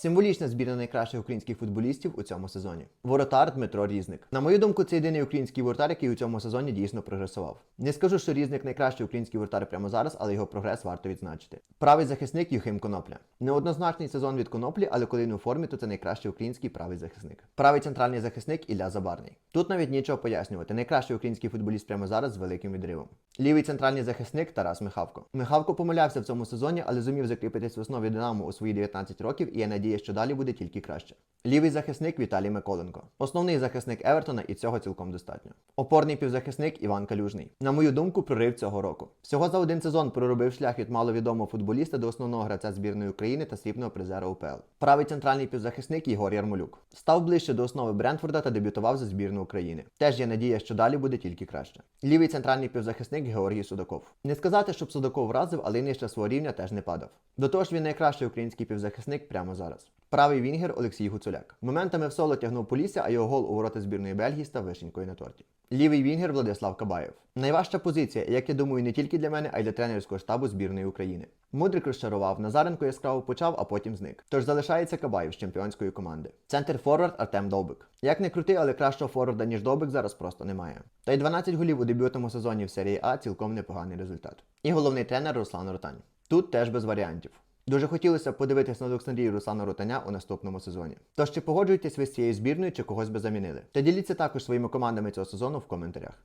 Символічна збірна найкращих українських футболістів у цьому сезоні. Воротар Дмитро Різник. На мою думку, це єдиний український воротар, який у цьому сезоні дійсно прогресував. Не скажу, що Різник найкращий український воротар прямо зараз, але його прогрес варто відзначити. Правий захисник Юхим Конопля. Неоднозначний сезон від Коноплі, але коли він у формі, то це найкращий український правий захисник. Правий центральний захисник Ілля Забарний. Тут навіть нічого пояснювати. Найкращий український футболіст прямо зараз з великим відривом. Лівий центральний захисник Тарас Михавко. Михавко помилявся в цьому сезоні, але зумів закріпитись в основі Динамо у свої 19 років, і я надію, що далі буде тільки краще. Лівий захисник Віталій Миколенко. Основний захисник Евертона, і цього цілком достатньо. Опорний півзахисник Іван Калюжний. На мою думку, прорив цього року. Всього за один сезон проробив шлях від маловідомого футболіста до основного гравця збірної України та срібного призера УПЛ. Правий центральний півзахисник Єгор Ярмолюк. Став ближче до основи Брентфорда та дебютував за збірну України. Теж є надія, що далі буде тільки краще. Лівий центральний півзахисник Георгій Судаков. Не сказати, щоб Судаков вразив, але нижче свого рівня теж не падав. До того ж, він найкращий український півзахисник прямо зараз. Правий вінгер Олексій Гуцуляк. Моментами в соло тягнув Полісся, а його гол у ворота збірної Бельгії став вишенькою на торті. Лівий вінгер Владислав Кабаєв. Найважча позиція, як я думаю, не тільки для мене, а й для тренерського штабу збірної України. Мудрик розчарував, Назаренко яскраво почав, а потім зник. Тож залишається Кабаєв з чемпіонської команди. Центр форвард Артем Довбик. Як не крути, але кращого форварда, ніж Довбик, зараз просто немає. Та й 12 голів у дебютному сезоні в серії А цілком непоганий результат. І головний тренер Руслан Ротань. Тут теж без варіантів. Дуже хотілося подивитись на Олександрію Руслана Рутаня у наступному сезоні. Тож чи погоджуєтесь ви з цією збірною, чи когось би замінили? Та діліться також своїми командами цього сезону в коментарях.